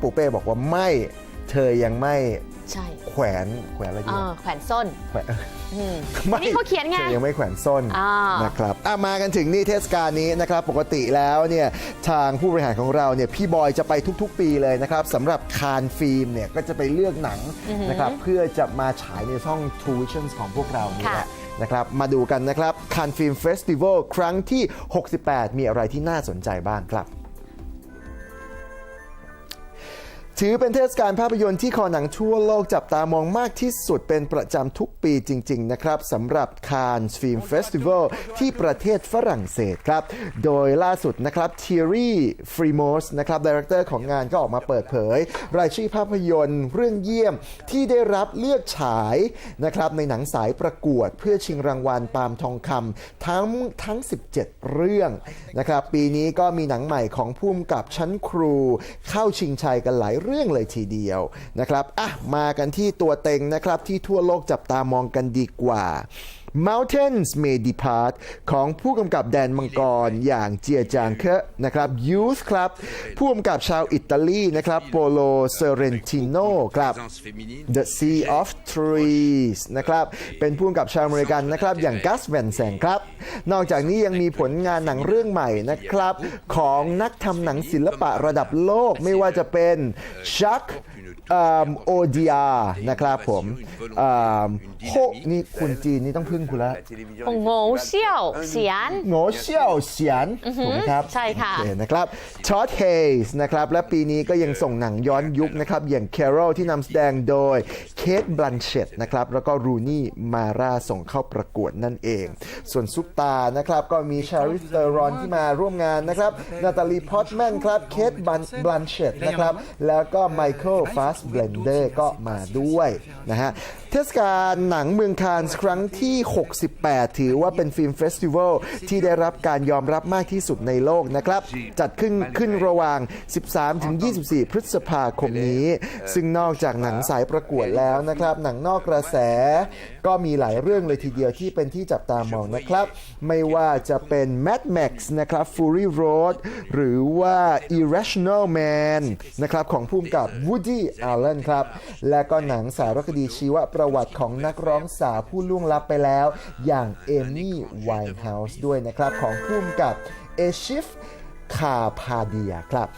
ปูเป้บอกว่าไม่เธอยังไม่ใช่แขวนแขวนอะไรดีเออแขวนส้นแขวนอืมไม่นี่เขาเขียนไงธอยังไม่แขวนส้นอ่านนะครับอะมากันถึงนี่เทศกาลนี้นะครับ ปกติแล้วเนี่ยทางผู้บริหารของเราเนี่ยพี่บอยจะไปทุกๆ ปีเลยนะครับสำหรับคานฟิล์มเนี่ยก็จะไปเลือกหนังนะครับเพื่อจะมาฉายในช่อง t ู v i s i o n ของพวกเรานี่แหละนะครับมาดูกันนะครับคานฟิล์มเฟสติวัลครั้งที่ 68 มีอะไรที่น่าสนใจบ้างครับ ถือเป็นเทศกาลภาพยนตร์ที่คอหนังทั่วโลกจับตามองมากที่สุดเป็นประจำทุกปีจริง ๆ นะครับสำหรับคานส์ฟิล์มเฟสติวัลที่ประเทศฝรั่งเศสครับ โดยล่าสุดนะครับเทียรี่ฟรีมอสนะครับดีเรคเตอร์ของงานก็ออกมาเปิดเผย รายชื่อภาพยนตร์เรื่องเยี่ยมที่ได้รับเลือกฉายนะครับในหนังสายประกวดเพื่อชิงรางวัลปาล์มทองคำทั้งทั้ง 17 เรื่องนะครับปีนี้ก็มีหนังใหม่ของผู้กำกับชั้นครู เข้าชิงชัยกันหลายเรื่องเลยทีเดียวนะครับอะมากันที่ตัวเต็งนะครับที่ทั่วโลกจับตามองกันดีกว่า Mountains May Depart ของผู้กำกับแดนมังกรอย่างเจียจางเคะนะครับ Youth ครับ ผู้กำกับชาวอิตาลีนะครับโปโลเซเรนติโนครับ The Sea of Trees นะครับ เป็นผู้กำกับชาวอเมริกันนะครับ อย่างกัสแวนแสงครับ นอกจากนี้ยังมีผลงานหนังเรื่องใหม่นะครับ ของนักทำหนังศิลปะระดับโลกไม่ว่าจะเป็นชักโอดีอานะครับผมอ่าโฮนี่คุณจีนนี่ต้องพึ่งคุณละโงโงเซี่ยวเสียนโงเชี่ยวเฉียนถูกไหมครับใช่ค่ะโอเนะครับชอตเฮสนะครับและปีนี้ก็ยังส่งหนังย้อนยุคนะครับอย่าง Carol ที่นำแสดงโดยเคทบลันเชตนะครับแล้วก็รูนี่มาราส่งเข้าประกวดนั่นเอง ส่วนซุปตานะครับก็มีชาริสเตอรอนที่มาร่วมงานนะครับนาตาลีพอตแมนครับเคทบลันเชตนะครับแล้วก็ไมเคิลฟาสเบลนเดอร์ก็มาด้วยนะฮะเทศกาลหนังเมืองคานส์ครั้งที่68 ถือว่าเป็นฟิล์มเฟสติวัลที่ได้รับการยอมรับมากที่สุดในโลกนะครับ จัดขึ้นขึ้นระหว่าง 13-24 พฤษภาคมนี้ ซึ่งนอกจากหนังสายประกวดแล้วนะครับ หนังนอกกระแส ก็มีหลายเรื่องเลยทีเดียวที่เป็นที่จับตามองนะครับ ไม่ว่าจะเป็น Mad Max นะครับ Fury Road หรือว่า Irrational Man นะครับของผู้กำกับ Woody Allen ครับ และก็หนังสารคดีชีวประวัติของนักร้องสาวผู้ล่วงลับไปแล้วอย่างเอมี่ไวน์เฮาส์ด้วยนะครับ ของผู้กำกับเอชิฟคาพาเดียครับ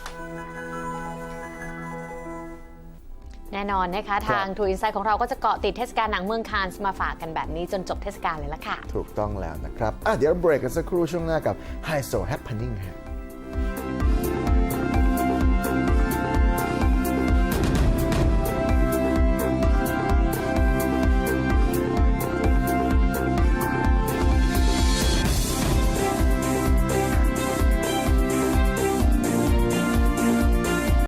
แน่นอนนะคะ ทางทูอินไซด์ของเราก็จะเกาะติดเทศกาลหนังเมืองคานส์มาฝากกันแบบนี้จนจบเทศกาลเลยละค่ะ ถูกต้องแล้วนะครับอะเดี๋ยวเบรกกันสักครู่ช่วงหน้ากับ High So Happening ฮะ